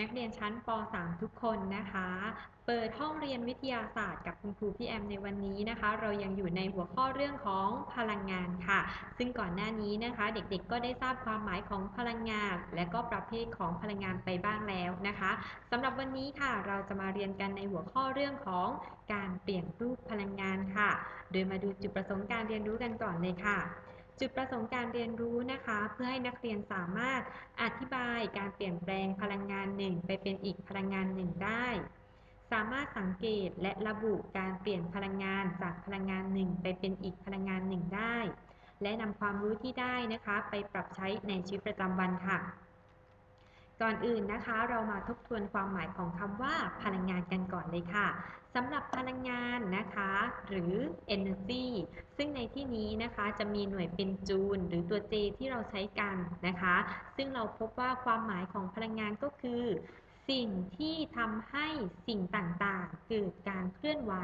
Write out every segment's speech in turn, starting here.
นักเรียนชั้นป .3 ทุกคนนะคะ เปิดห้องเรียนวิทยาศาสตร์กับคุณครูพี่แอมในวันนี้นะคะ เรายังอยู่ในหัวข้อเรื่องของพลังงานค่ะ ซึ่งก่อนหน้านี้นะคะ เด็กๆก็ได้ทราบความหมายของพลังงาน และก็ประเภทของพลังงานไปบ้างแล้วนะคะสำหรับวันนี้ค่ะ เราจะมาเรียนกันในหัวข้อเรื่องของการเปลี่ยนรูปพลังงานค่ะ โดยมาดูจุดประสงค์การเรียนรู้กันก่อนเลยค่ะ จุดประสงค์การเรียนรู้นะคะ เพื่อให้นักเรียนสามารถอธิบายการเปลี่ยนแปลงพลังงานหนึ่งไปเป็นอีกพลังงานหนึ่งได้ สามารถสังเกตและระบุการเปลี่ยนพลังงานจากพลังงานหนึ่งไปเป็นอีกพลังงานหนึ่งได้ และนำความรู้ที่ได้นะคะ ไปปรับใช้ในชีวิตประจำวันค่ะ ก่อนอื่นนะคะ เรามาทบทวนความหมายของคำว่าพลังงานกันก่อนเลยค่ะ สำหรับพลังงานนะคะ หรือ energy ซึ่งในที่นี้นะคะจะมีหน่วยเป็นจูล หรือตัว J ที่เราใช้กันนะคะ ซึ่งเราพบว่าความหมายของพลังงานก็คือ สิ่งที่ทำให้สิ่งต่างๆ เกิดการเคลื่อนไหว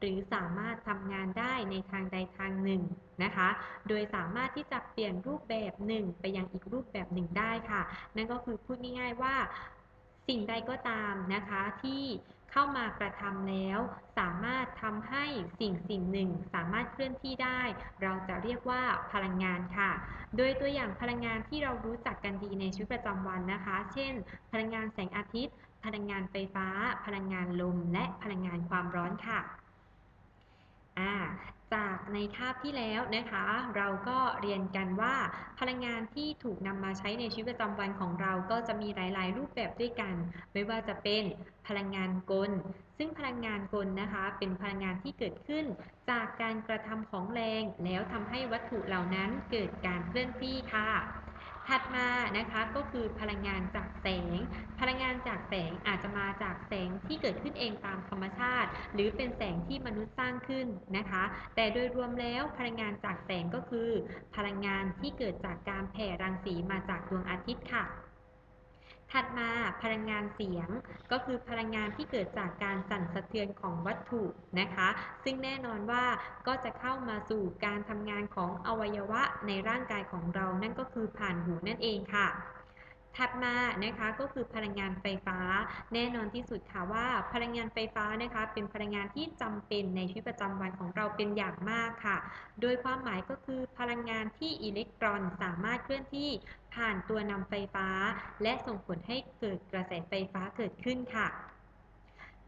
หรือสามารถทำงานได้ในทางใดทางหนึ่งนะคะ โดยสามารถที่จะเปลี่ยนรูปแบบหนึ่งไปยังอีกรูปแบบหนึ่งได้ค่ะ นั่นก็คือพูดง่ายๆว่า สิ่งใดก็ตามนะคะที่ เข้ามากระทำแล้ว สามารถทำให้สิ่งสิ่งหนึ่ง สามารถเคลื่อนที่ได้ เราจะเรียกว่าพลังงานค่ะ โดยตัวอย่างพลังงานที่เรารู้จักกันดีในชีวิตประจำวันนะคะ เช่น พลังงานแสงอาทิตย์ พลังงานไฟฟ้า พลังงานลม และพลังงานความร้อนค่ะ อ่าจากในคาบที่แล้วนะคะ เราก็เรียนกันว่าพลังงานที่ถูกนำมาใช้ในชีวิตประจำวันของเราก็จะมีหลาย ๆ รูปแบบด้วยกัน ไม่ว่าจะเป็นพลังงานกล ซึ่งพลังงานกลนะคะ เป็นพลังงานที่เกิดขึ้น จากการกระทำของแรง แล้วทำให้วัตถุเหล่านั้นเกิดการเคลื่อนที่ค่ะ ถัดมานะคะก็คือพลังงานจากแสง พลังงานจากแสงอาจจะมาจากแสงที่เกิดขึ้นเองตามธรรมชาติ หรือเป็นแสงที่มนุษย์สร้างขึ้นนะคะ แต่โดยรวมแล้วพลังงานจากแสงก็คือ พลังงานที่เกิดจากการแผ่รังสีมาจากดวงอาทิตย์ค่ะ ถัดมาพลังงานเสียงก็คือพลังงานที่เกิดจากการสั่นสะเทือนของวัตถุนะคะ ซึ่งแน่นอนว่าก็จะเข้ามาสู่การทำงานของอวัยวะในร่างกายของเรานั่นก็คือผ่านหูนั่นเองค่ะ ถัดมานะคะก็คือพลังงานไฟฟ้า แน่นอนที่สุดค่ะว่าพลังงานไฟฟ้านะคะ เป็นพลังงานที่จำเป็นในชีวิตประจำวันของเราเป็นอย่างมากค่ะ โดยความหมายก็คือพลังงานที่อิเล็กตรอนสามารถเคลื่อนที่ผ่านตัวนำไฟฟ้า และส่งผลให้เกิดกระแสไฟฟ้าเกิดขึ้นค่ะ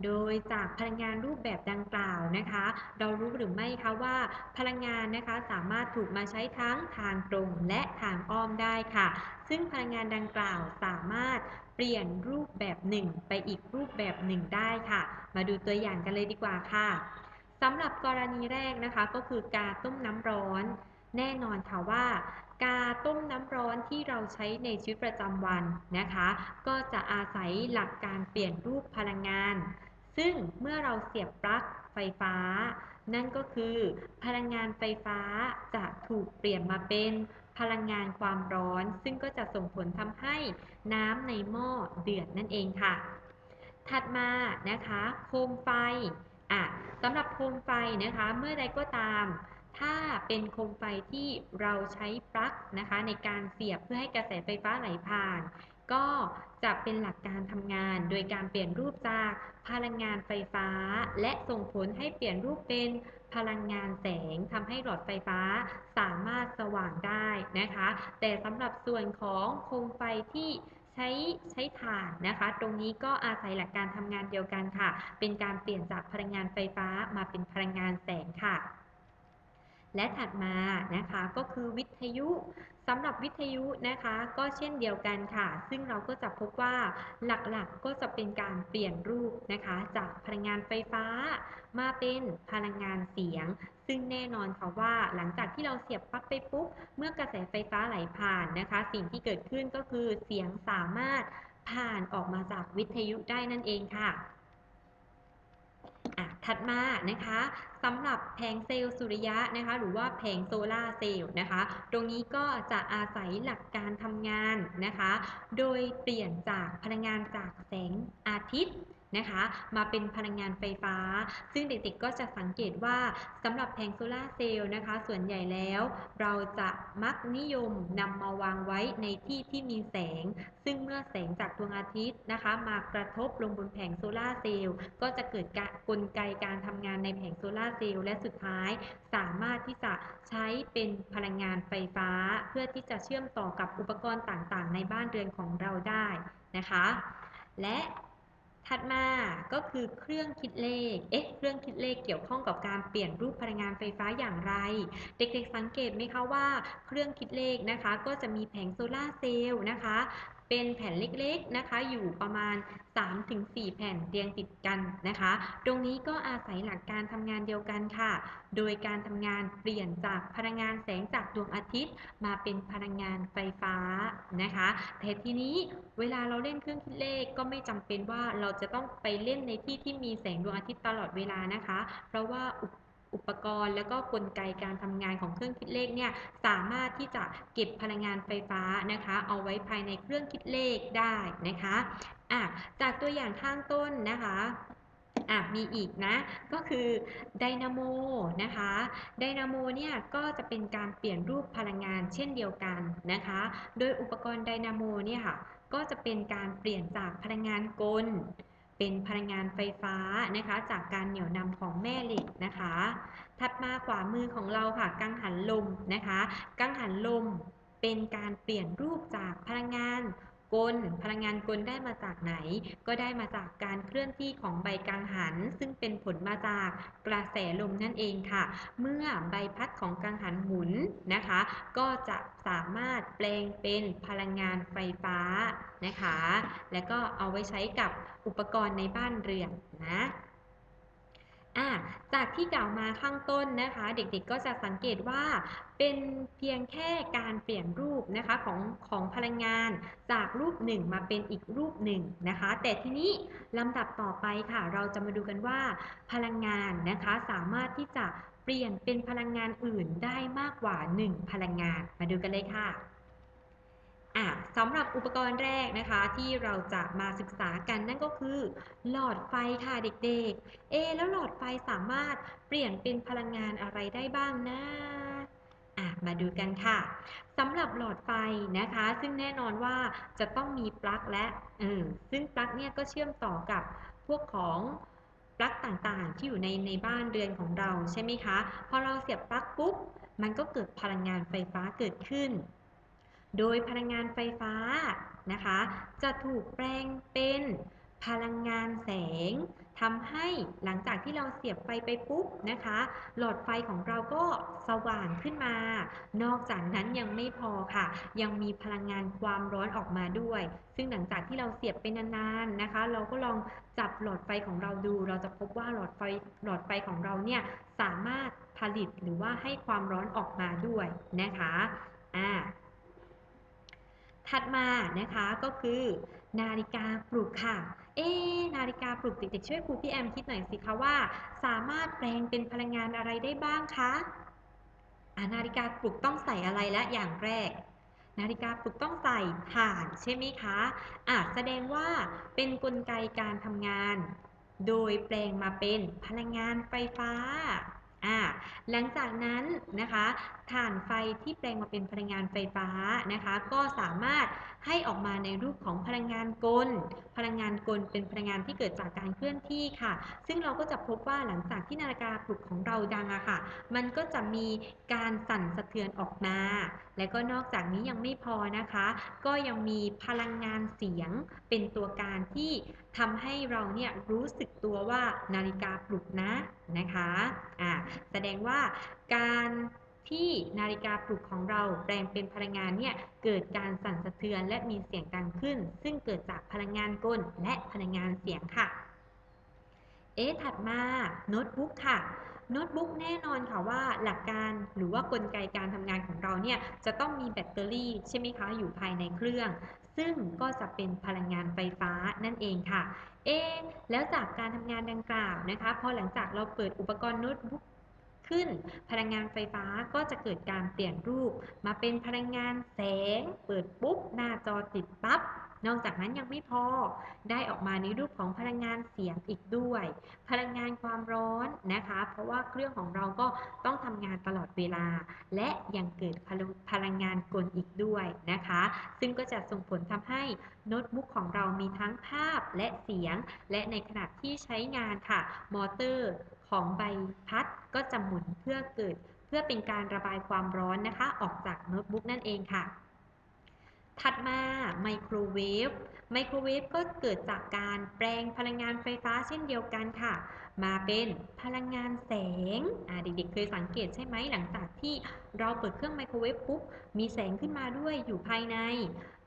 โดยจากพลังงานรูปแบบดังกล่าวนะคะ เรารู้หรือไม่คะว่าพลังงานนะคะสามารถถูกมาใช้ทั้งทางตรงและทางอ้อมได้ค่ะ ซึ่งพลังงานดังกล่าวสามารถเปลี่ยนรูปแบบหนึ่งไปอีกรูปแบบหนึ่งได้ค่ะ มาดูตัวอย่างกันเลยดีกว่าค่ะสำหรับกรณีแรกนะคะก็คือการต้มน้ำร้อน แน่นอนค่ะว่ากาต้มน้ำร้อนที่เราใช้ในชีวิตประจำวันนะคะ ก็จะอาศัยหลักการเปลี่ยนรูปพลังงาน ซึ่งเมื่อเราเสียบปลั๊กไฟฟ้า นั่นก็คือพลังงานไฟฟ้าจะถูกเปลี่ยนมาเป็นพลังงานความร้อน ซึ่งก็จะส่งผลทำให้น้ำในหม้อเดือดนั่นเองค่ะ ถัดมานะคะโคมไฟอะสำหรับโคมไฟนะคะเมื่อใดก็ตาม ถ้าเป็นโคมไฟที่เราใช้ปลั๊กนะคะในการเสียบเพื่อให้กระแสไฟฟ้าไหลผ่าน ก็จะเป็นหลักการทำงานโดยการเปลี่ยนรูปจากพลังงานไฟฟ้า และส่งผลให้เปลี่ยนรูปเป็นพลังงานแสงทำให้หลอดไฟฟ้าสามารถสว่างได้นะคะ แต่สำหรับส่วนของโคมไฟที่ใช้ใช้ถ่านนะคะ ตรงนี้ก็อาศัยหลักการทำงานเดียวกันค่ะ เป็นการเปลี่ยนจากพลังงานไฟฟ้ามาเป็นพลังงานแสงค่ะ และถัดมานะคะก็คือวิทยุสำหรับวิทยุนะคะก็เช่นเดียวกันค่ะ ซึ่งเราก็จะพบว่าหลักๆก็จะเป็นการเปลี่ยนรูปนะคะ จากพลังงานไฟฟ้า มาเป็นพลังงานเสียง ซึ่งแน่นอนค่ะว่าหลังจากที่เราเสียบปลั๊กไปปุ๊บเมื่อกระแสไฟฟ้าไหลผ่านนะคะ สิ่งที่เกิดขึ้นก็คือเสียงสามารถผ่านออกมาจากวิทยุได้นั่นเองค่ะ ถัดมานะคะสำหรับแผงเซลล์สุริยะนะคะ หรือว่าแผงโซลาเซลล์นะคะ ตรงนี้ก็จะอาศัยหลักการทำงานนะคะ โดยเปลี่ยนจากพลังงานจากแสงอาทิตย์ นะคะ มาเป็นพลังงานไฟฟ้า ซึ่งเด็กๆก็จะสังเกตว่าสำหรับแผงโซลาเซลล์นะคะ ส่วนใหญ่แล้ว เราจะมักนิยมนำมาวางไว้ในที่ที่มีแสง ซึ่งเมื่อแสงจากดวงอาทิตย์นะคะ มากระทบลงบนแผงโซลาเซลล์ก็จะเกิดกลไกการทำงานในแผงโซลาเซลล์และสุดท้ายสามารถที่จะใช้เป็นพลังงานไฟฟ้า เพื่อที่จะเชื่อมต่อกับอุปกรณ์ต่างๆ ในบ้านเรือนของเราได้นะคะ และ ถัดมาก็คือเครื่องคิดเลข เอ๊ะ เครื่องคิดเลขเกี่ยวข้องกับการเปลี่ยนรูปพลังงานไฟฟ้าอย่างไร เด็กๆสังเกตไหมคะว่า เครื่องคิดเลขนะคะ ก็จะมีแผงโซลาเซลล์นะคะ เป็นแผ่นเล็กๆนะคะ อยู่ประมาณ 3-4 แผ่นเรียงติดกันนะคะ ตรงนี้ก็อาศัยหลักการทำงานเดียวกันค่ะ โดยการทำงานเปลี่ยนจากพลังงานแสงจากดวงอาทิตย์ มาเป็นพลังงานไฟฟ้านะคะแต่ทีนี้เวลาเราเล่นเครื่องคิดเลขก็ไม่จำเป็นว่าเราจะต้องไปเล่นในที่ที่มีแสงดวงอาทิตย์ตลอดเวลานะคะ เพราะว่าอุป อุปกรณ์ แล้วก็กลไกการทำงานของเครื่องคิดเลขเนี่ยสามารถที่จะเก็บพลังงานไฟฟ้านะคะ เอาไว้ภายในเครื่องคิดเลขได้นะคะอะจากตัวอย่างข้างต้นนะคะอะมีอีกนะ ก็คือไดนาโมนะคะ ไดนาโมเนี่ยก็จะเป็นการเปลี่ยนรูปพลังงานเช่นเดียวกันนะคะ โดยอุปกรณ์ไดนาโมเนี่ยค่ะ ก็จะเป็นการเปลี่ยนจากพลังงานกล เป็นพลังงานไฟฟ้านะคะ จากการเหนี่ยวนำของแม่เหล็กนะคะ ถัดมาขวามือของเราค่ะ กังหันลมนะคะ กังหันลมเป็นการเปลี่ยนรูปจากพลังงาน กล พลังงานกลได้มาจากไหน ก็ได้มาจากการเคลื่อนที่ของใบกังหัน ซึ่งเป็นผลมาจากกระแสลมนั่นเองค่ะ เมื่อใบพัดของกังหันหมุนนะคะ ก็จะสามารถแปลงเป็นพลังงานไฟฟ้านะคะ แล้วก็เอาไว้ใช้กับอุปกรณ์ในบ้านเรือนนะ อะจากที่กล่าวมาข้างต้นนะคะ เด็กๆก็จะสังเกตว่าเป็นเพียงแค่การเปลี่ยนรูปนะคะของของพลังงานจากรูปหนึ่งมาเป็นอีกรูปหนึ่งนะคะ แต่ทีนี้ลำดับต่อไปค่ะ เราจะมาดูกันว่าพลังงานนะคะสามารถที่จะเปลี่ยนเป็นพลังงานอื่นได้มากกว่า 1 พลังงาน มาดูกันเลยค่ะ อะสำหรับอุปกรณ์แรกนะคะที่เราจะมาศึกษากันนั่นก็คือ หลอดไฟค่ะเด็กๆ เอแล้วหลอดไฟสามารถเปลี่ยนเป็นพลังงานอะไรได้บ้างนะอะมาดูกันค่ะสำหรับหลอดไฟนะคะ ซึ่งแน่นอนว่าจะต้องมีปลั๊กและเออซึ่งปลั๊กเนี่ยก็เชื่อมต่อกับพวกของปลั๊กต่างๆ ที่อยู่ในในบ้านเรือนของเราใช่ไหมคะ พอเราเสียบปลั๊กปุ๊บมันก็เกิดพลังงานไฟฟ้าเกิดขึ้น โดยพลังงานไฟฟ้านะคะ จะถูกแปลงเป็นพลังงานแสงทำให้หลังจากที่เราเสียบไฟไปปุ๊บนะคะ หลอดไฟของเราก็สว่างขึ้นมา นอกจากนั้นยังไม่พอค่ะ ยังมีพลังงานความร้อนออกมาด้วย ซึ่งหลังจากที่เราเสียบไปนานๆนะคะ เราก็ลองจับหลอดไฟของเราดู เราจะพบว่าหลอดไฟหลอดไฟของเราเนี่ยสามารถผลิตหรือว่าให้ความร้อนออกมาด้วยนะคะอ่า ถัดมานะคะก็คือนาฬิกาปลุกค่ะ เอ๊นาฬิกาปลุกเด็กๆช่วยครูพี่แอมคิดหน่อยสิคะว่า สามารถแปลงเป็นพลังงานอะไรได้บ้างคะนาฬิกาปลุกต้องใส่อะไรและอย่างแรก นาฬิกาปลุกต้องใส่ถ่านใช่ไหมคะอะแสดงว่าเป็นนกลไกการทำงาน โดยแปลงมาเป็นพลังงานไฟฟ้าอ่าหลังจากนั้นนะคะ ถ่านไฟที่แปลงมาเป็นพลังงานไฟฟ้านะคะ ก็สามารถให้ออกมาในรูปของพลังงานกล พลังงานกลเป็นพลังงานที่เกิดจากการเคลื่อนที่ค่ะ ซึ่งเราก็จะพบว่าหลังจากที่นาฬิกาปลุกของเราดังอะค่ะ มันก็จะมีการสั่นสะเทือนออกมา และก็นอกจากนี้ยังไม่พอนะคะ ก็ยังมีพลังงานเสียงเป็นตัวการที่ทำให้เราเนี่ยรู้สึกตัวว่านาฬิกาปลุกนะนะคะอ่าแสดงว่าการ ที่นาฬิกาปลุกของเราแปลงเป็นพลังงานเนี่ยเกิดการสั่นสะเทือนและมีเสียงดังขึ้น ซึ่งเกิดจากพลังงานกลและพลังงานเสียงค่ะ เอ๊ถัดมาโน้ตบุ๊กค่ะโน้ตบุ๊กแน่นอนค่ะว่าหลักการหรือว่ากลไกการทำงานของเราเนี่ยจะต้องมีแบตเตอรี่ใช่ไหมคะอยู่ภายในเครื่อง ซึ่งก็จะเป็นพลังงานไฟฟ้านั่นเองค่ะ เอ๊แล้วจากการทำงานดังกล่าวนะคะพอหลังจากเราเปิดอุปกรณ์โน้ตบุ๊ก ขึ้น พลังงานไฟฟ้าก็จะเกิดการเปลี่ยนรูป มาเป็นพลังงานแสง เปิดปุ๊บ หน้าจอติดปั๊บ นอกจากนั้นยังไม่พอได้ออกมาในรูปของพลังงานเสียงอีกด้วย พลังงานความร้อนนะคะ เพราะว่าเครื่องของเราก็ต้องทำงานตลอดเวลา และยังเกิดพลังงานกลอีกด้วยนะคะ ซึ่งก็จะส่งผลทำให้โน้ตบุ๊กของเรามีทั้งภาพและเสียง และในขณะที่ใช้งานค่ะ มอเตอร์ของใบพัดก็จะหมุนเพื่อเกิด เพื่อเป็นการระบายความร้อนนะคะ ออกจากโน้ตบุ๊กนั่นเองค่ะ ถัดมาไมโครเวฟไมโครเวฟก็เกิดจากการแปลงพลังงานไฟฟ้าเช่นเดียวกันค่ะ มาเป็นพลังงานแสงเด็กๆเคยสังเกตใช่ไหมหลังจากที่เราเปิดเครื่องไมโครเวฟปุ๊บมีแสงขึ้นมาด้วยอยู่ภายใน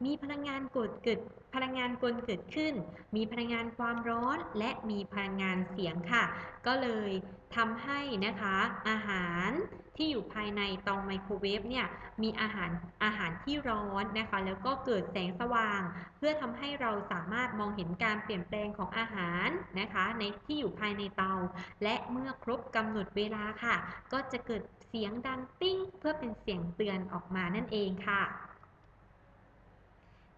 มีพลังงานกดเกิดพลังงานกลเกิดขึ้น มีพลังงานความร้อน และมีพลังงานเสียงค่ะ ก็เลยทำให้นะคะอาหาร ที่อยู่ภายในเตาไมโครเวฟเนี่ยมีอาหารอาหารที่ร้อนนะคะ แล้วก็เกิดแสงสว่าง เพื่อทำให้เราสามารถมองเห็นการเปลี่ยนแปลงของอาหารนะคะ ในที่อยู่ภายในเตา และเมื่อครบกำหนดเวลาค่ะ ก็จะเกิดเสียงดังติ้ง เพื่อเป็นเสียงเตือนออกมานั่นเองค่ะ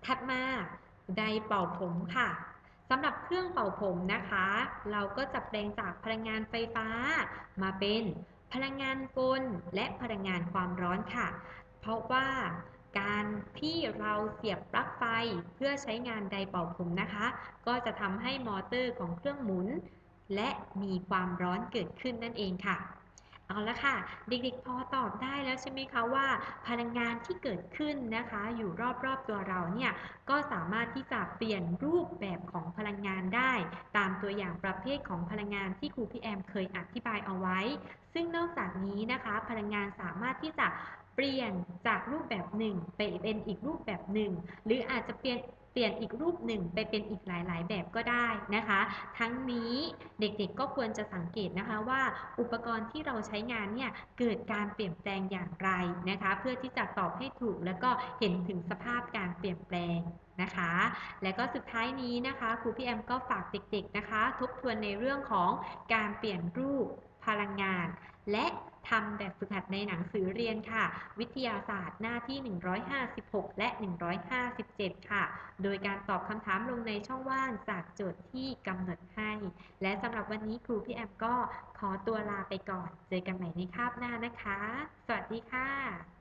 ถัดมาไดเป่าผมค่ะสำหรับเครื่องเป่าผมนะคะ เราก็จะแปลงจากพลังงานไฟฟ้ามาเป็น พลังงานกลและพลังงานความร้อนค่ะ เพราะว่าการที่เราเสียบปลั๊กไฟเพื่อใช้งานไดเป่าผมนะคะ ก็จะทำให้มอเตอร์ของเครื่องหมุน และมีความร้อนเกิดขึ้นนั่นเองค่ะ เอาละค่ะ เด็กๆพอตอบได้แล้วใช่ไหมคะว่า พลังงานที่เกิดขึ้นนะคะ อยู่รอบๆตัวเราเนี่ยก็สามารถที่จะเปลี่ยนรูปแบบของพลังงานได้ ตามตัวอย่างประเภทของพลังงานที่ครูพี่แอมเคยอธิบายเอาไว้ ซึ่งนอกจากนี้นะคะพลังงานสามารถที่จะเปลี่ยนจากรูปแบบหนึ่งไปเป็นอีกรูปแบบหนึ่ง หรืออาจจะเปลี่ยนเปลี่ยนอีกรูปหนึ่งไปเป็นอีกหลาย ๆ แบบก็ได้นะคะ ทั้งนี้เด็กๆก็ควรจะสังเกตนะคะว่าอุปกรณ์ที่เราใช้งานเนี่ยเกิดการเปลี่ยนแปลงอย่างไรนะคะ เพื่อที่จะตอบให้ถูกแล้วก็เห็นถึงสภาพการเปลี่ยนแปลงนะคะ และก็สุดท้ายนี้นะคะครูพี่แอมก็ฝากเด็กๆนะคะ ทบทวนในเรื่องของการเปลี่ยนรูป พลังงาน และทำแบบฝึกหัดในหนังสือเรียนค่ะ วิทยาศาสตร์หน้าที่ 156 และ 157 ค่ะ โดยการตอบคำถามลงในช่องว่างจากโจทย์ที่กำหนดให้ และสำหรับวันนี้ครูพี่แอมก็ขอตัวลาไปก่อน เจอกันใหม่ในคาบหน้านะคะ สวัสดีค่ะ